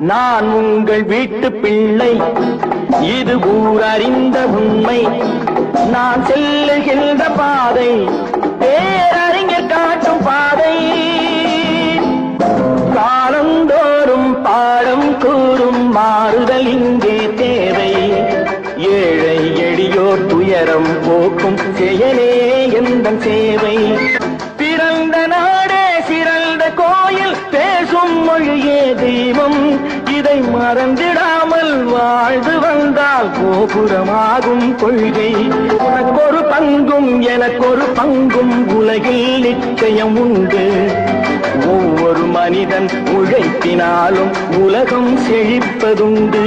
நான் உங்கள் வீட்டு பிள்ளை. இது ஊர் அறிந்த உண்மை. நான் செல்லுகின்ற பாதை பேரறிஞர் காட்டும் பாதை. காலந்தோறும் பாடம் கூறும் மாறுதல் இங்கே தேவை. ஏழை எளியோர் துயரம் போக்கும் செயலே எந்த சேவை. மொழியே தெய்வம் இதை மறந்திடாமல் வாழ்ந்து வந்தால் கோபுரமாகும் கொள்கை. உனக்கொரு பங்கும் எனக்கொரு பங்கும் உலகில் நிச்சயம் உண்டு. ஒவ்வொரு மனிதன் உழைப்பினாலும் உலகம் செழிப்பதுண்டு.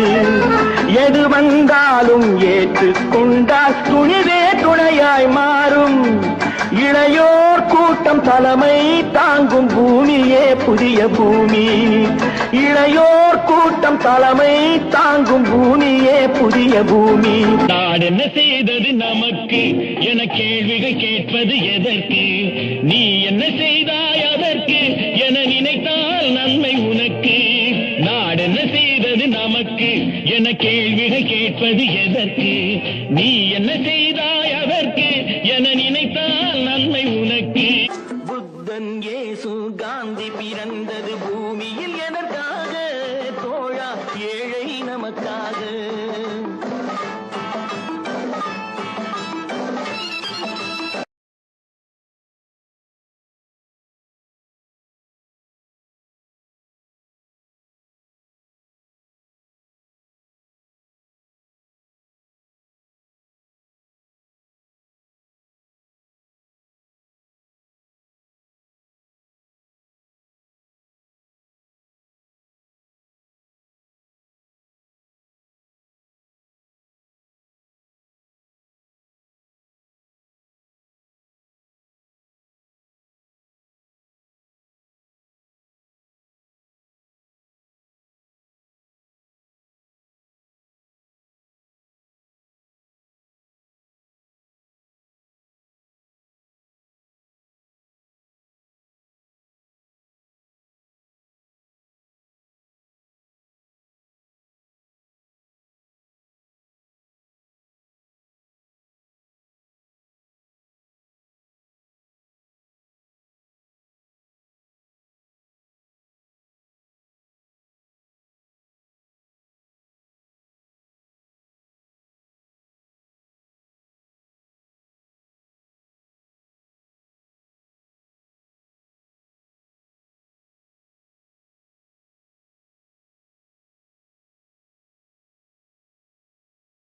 எது வந்தாலும் ஏற்றுக்கொண்டால் துணிவே துணையாய் மா வரும். இளையோர் கூட்டம் தலைமை தாங்கும் பூமியே புதிய பூமி. இளையோர் கூட்டம் தலைமை தாங்கும் பூமியே புதிய பூமி. நாடு என்ன செய்தது நமக்கு? என கேள்விகள் கேட்பது எதற்கு? நீ என்ன செய்தாய் அதற்கு? என நினைத்தால் நன்மை உனக்கு. நாடு என்ன செய்தது நமக்கு? என கேள்விகள் கேட்பது எதற்கு? நீ என்ன செய்தாய் என நினைத்தால் நன்மை உனக்கு. புத்தன் ஏசு காந்தி பிறந்தது பூமியில் எனக்காக தோழா ஏழை நமக்காக.